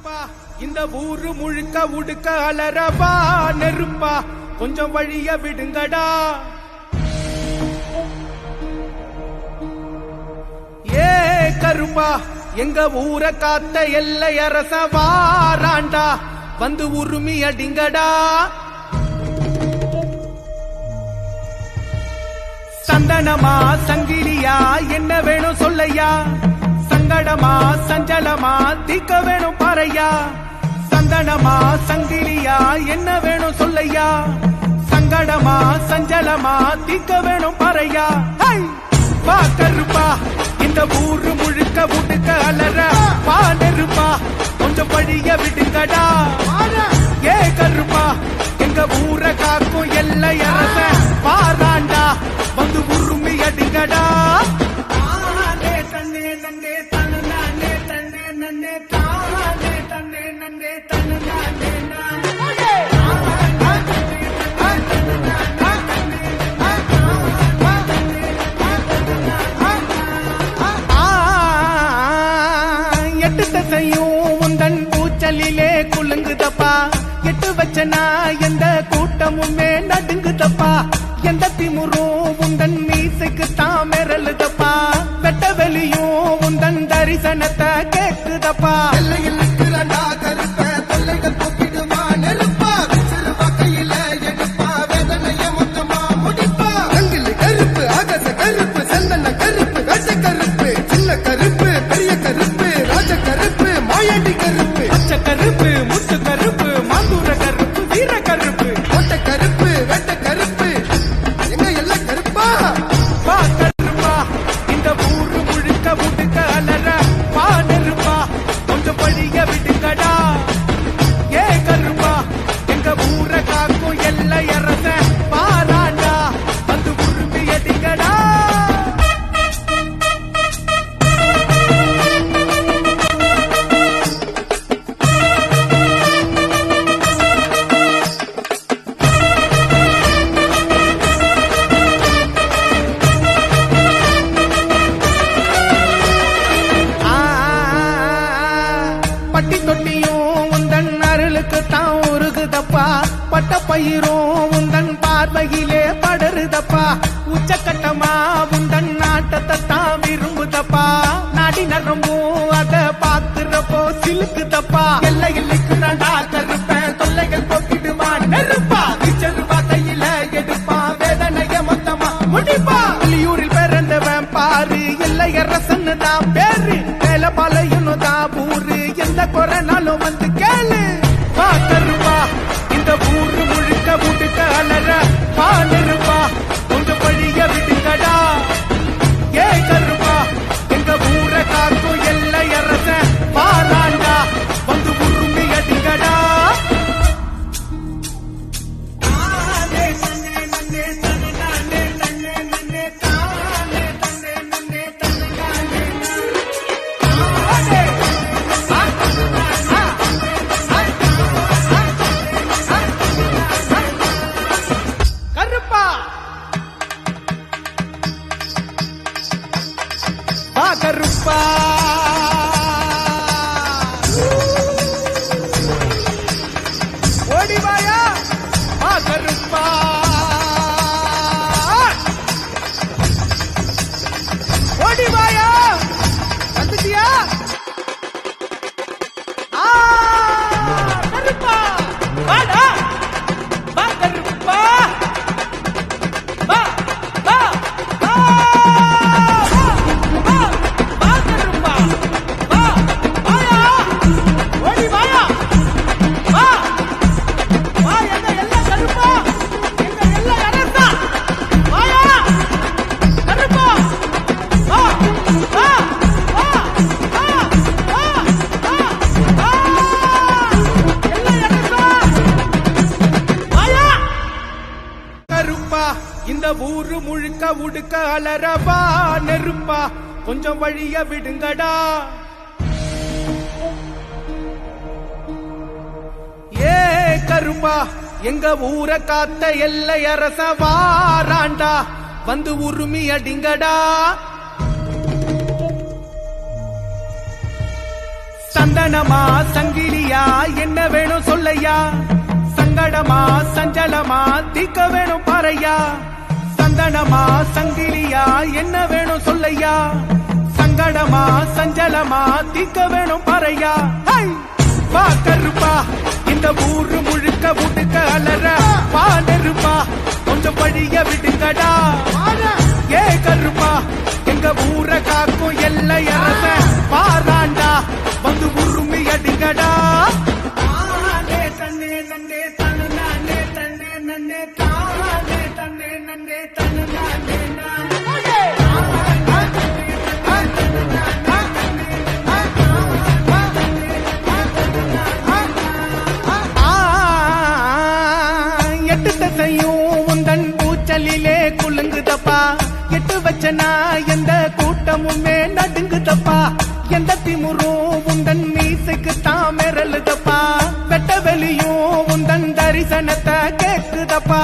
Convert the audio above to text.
நெருப்பா. இந்த ஊரு முழுக்க உடுக்க அலறவா. நெருப்பா. கொஞ்சம் வழிய விடுங்கடா. ஏ கருப்பா எங்க ஊரை காத்த எல்லை அரச வாராண்டா வந்து உருமி அடிங்கடா. சந்தனமா சங்கிலியா என்ன வேணும் சொல்லையா? சங்கடமா சஞ்சலமா தீக்க வேணும் பாறையா? சந்தனமா சங்கிலியா என்ன வேணும் சொல்லையா? சங்கடமா சஞ்சலமா தீக்க வேணும் பாறையா? ஹை! கருப்பா இந்த ஊரு முழுக்க முடுக்க அலற. பா நெருப்பா கொஞ்சம் வழிய விடுங்கடா. ஏ கரு எட்டு தசையும் உந்தன் பூச்சலிலே குலுங்குதப்பா. எட்டு வச்சனா எந்த கூட்டமுமே நடுங்குதப்பா. எந்த திமுறும் உந்தன் மீசைக்கு தான் மிரளுதப்பா. வெட்ட வெளியும் உந்தன் தரிசனத்தை கேட்குதப்பா. பயிரும் உந்தன் பார்வையிலே படருதப்பா. உச்சக்கட்டமா உந்தன் நாட்டத்தை தான் விரும்புதப்பா. நாடி நரம்பும் அத பாக்குறப்போ சிலுக்குதப்பா. எல்லை இல்லைக்குறாண்டா கருப்பேன் தொல்லைகள் போக்கிடுமா? நெருப்பா. விச்சருவா கையில எடுப்பா. வேதனைய மொத்தமா முடிப்பா. வெளியூரில் பிறந்தவன் பாரு. எல்லை அரசன்னு தான் பேரு. வேலை பாலையுன்னு தான் ஊரு. எந்த குறைனாலும் வந்து కరుప్పా ఓడివాయా కరుప్పా இந்த ஊரு முழுக்க உடுக்க அலறவா நெருப்பா? கொஞ்சம் வழிய விடுங்கடா. ஏ கருப்பா எங்க ஊரை காத்த எல்லை அரச வாராண்டா வந்து உருமி அடிங்கடா. சந்தனமா சங்கிலியா என்ன வேணும் சொல்லையா? சங்கடமா சஞ்சலமா தீக்க வேணும் பாறையா? சந்தனமா சங்கிலியா என்ன வேணும் சொல்லையா? சங்கடமா சஞ்சலமா தீக்க வேணும் பறையா? ஹை! வா கருப்பா இந்த ஊரு முழுக்க முடுக்க அலற. வா நெருப்பா கொஞ்சம் படிய விடுங்கடா. ஏ கருப்பா எங்க ஊர காக்கும் எல்லை அரச பாராண்டா வந்து உருமி அடிங்கடா. வச்சனா எந்த கூட்டமுமே நடுங்குதப்பா எந்த திமுறும் உந்தன் மீசுக்கு தான் மிரளுதப்பா வெட்ட வெளியும் உந்தன் தரிசனத்தை கேக்குதப்பா